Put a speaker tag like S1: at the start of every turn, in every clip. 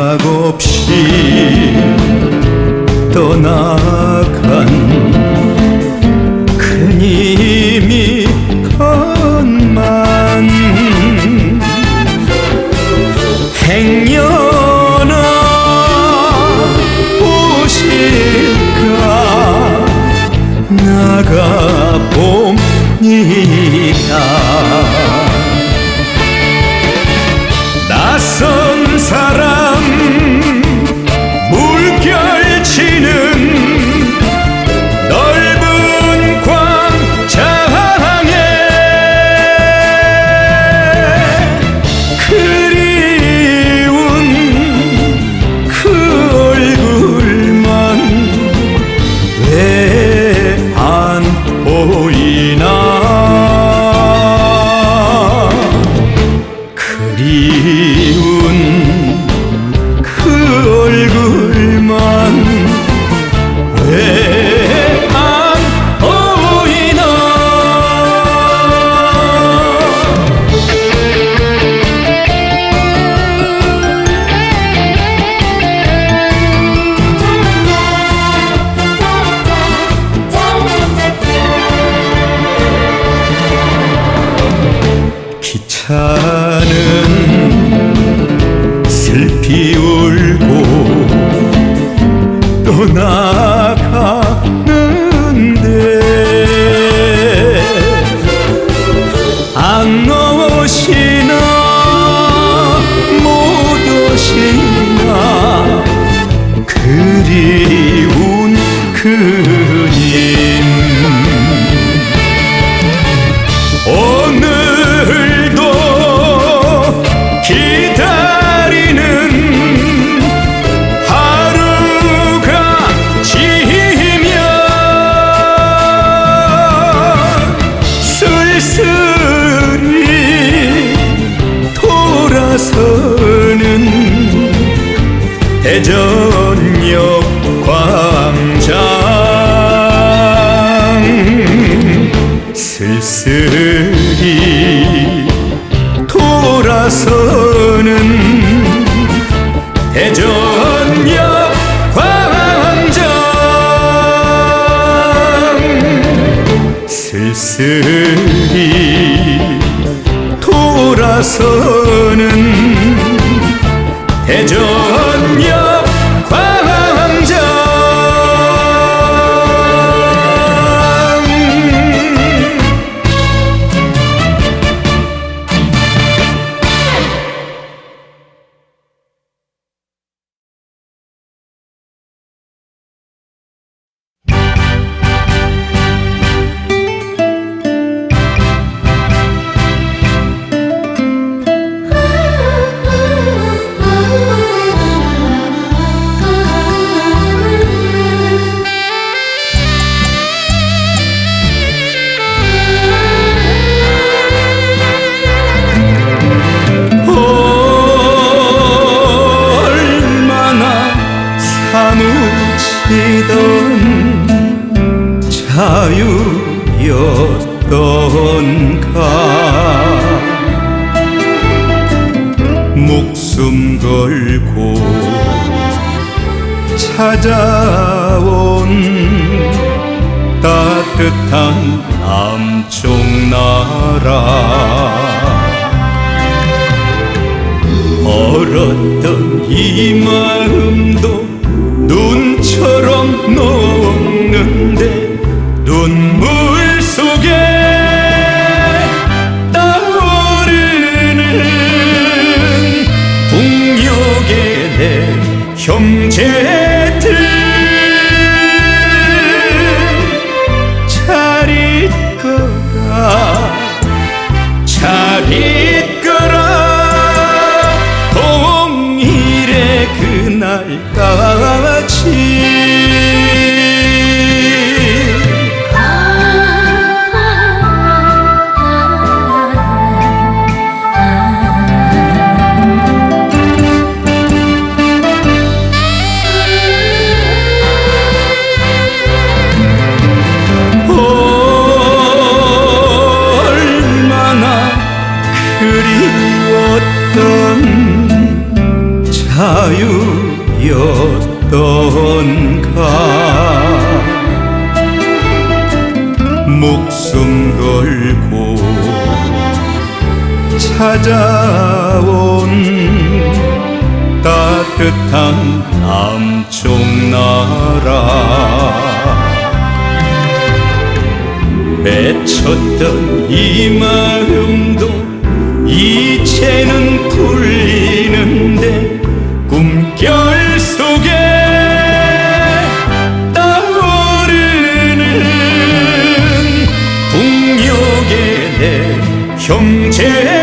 S1: 약 없이 대전역 광장. 슬슬이 돌아서는 대전역 광장. 슬슬이 돌아서는 대전 아니었던가? 목숨 걸고 찾아온 따뜻한 남쪽 나라. 얼었던 이 마음도 눈처럼
S2: 녹아
S1: 찾아온 따뜻한 남쪽 나라. 맺혔던 이 마음도 이제는 풀리는데 꿈결 속에 떠오르는 동력의 내 형제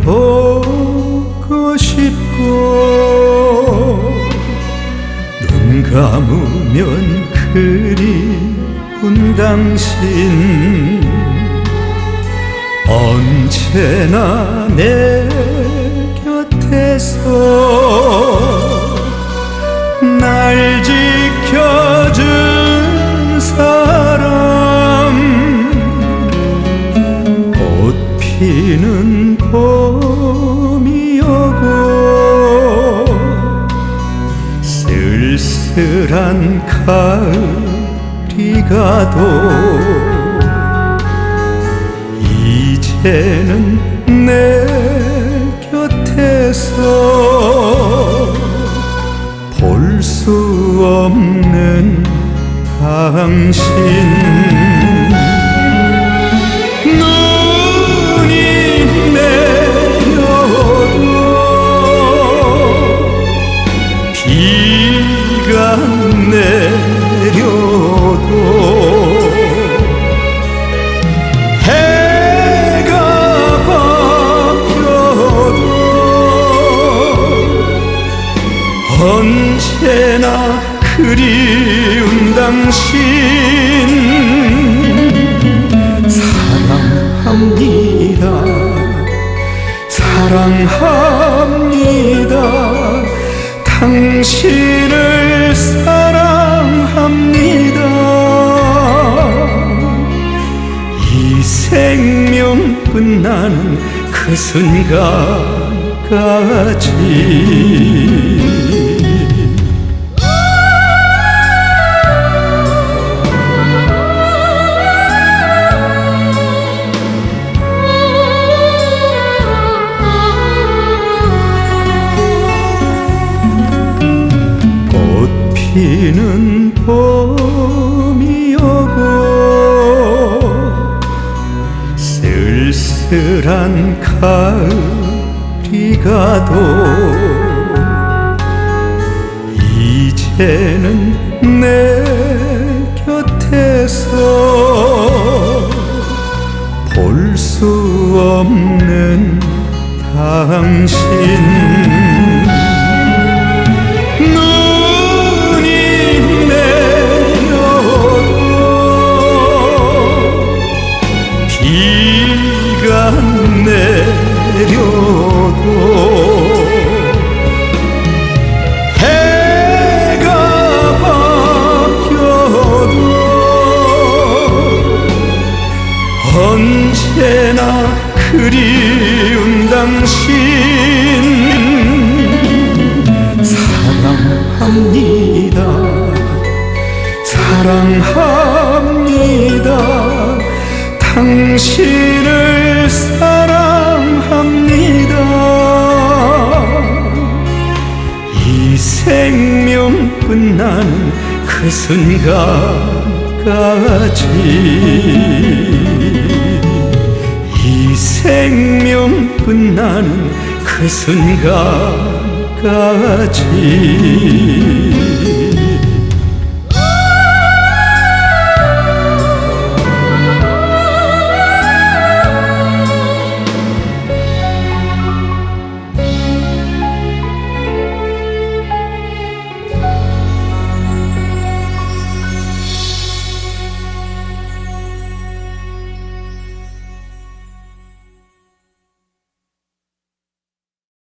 S1: 보고 싶고 눈 감으면 그리운 당신 언제나 내 곁에서 날 지켜 가을이 가도 이제는 내 곁에서 볼 수 없는 당신 당신 사랑합니다. 사랑합니다. 당신을 사랑합니다. 이 생명 끝나는 그 순간까지 쓸쓸한 가을이 가도 이제는 내 곁에서 볼 수 없는 당신 언제나 그리운 당신. 사랑합니다. 사랑합니다. 당신을 사랑합니다. 이 생명 끝나는 그 순간까지. 생명 끝나는 그 순간까지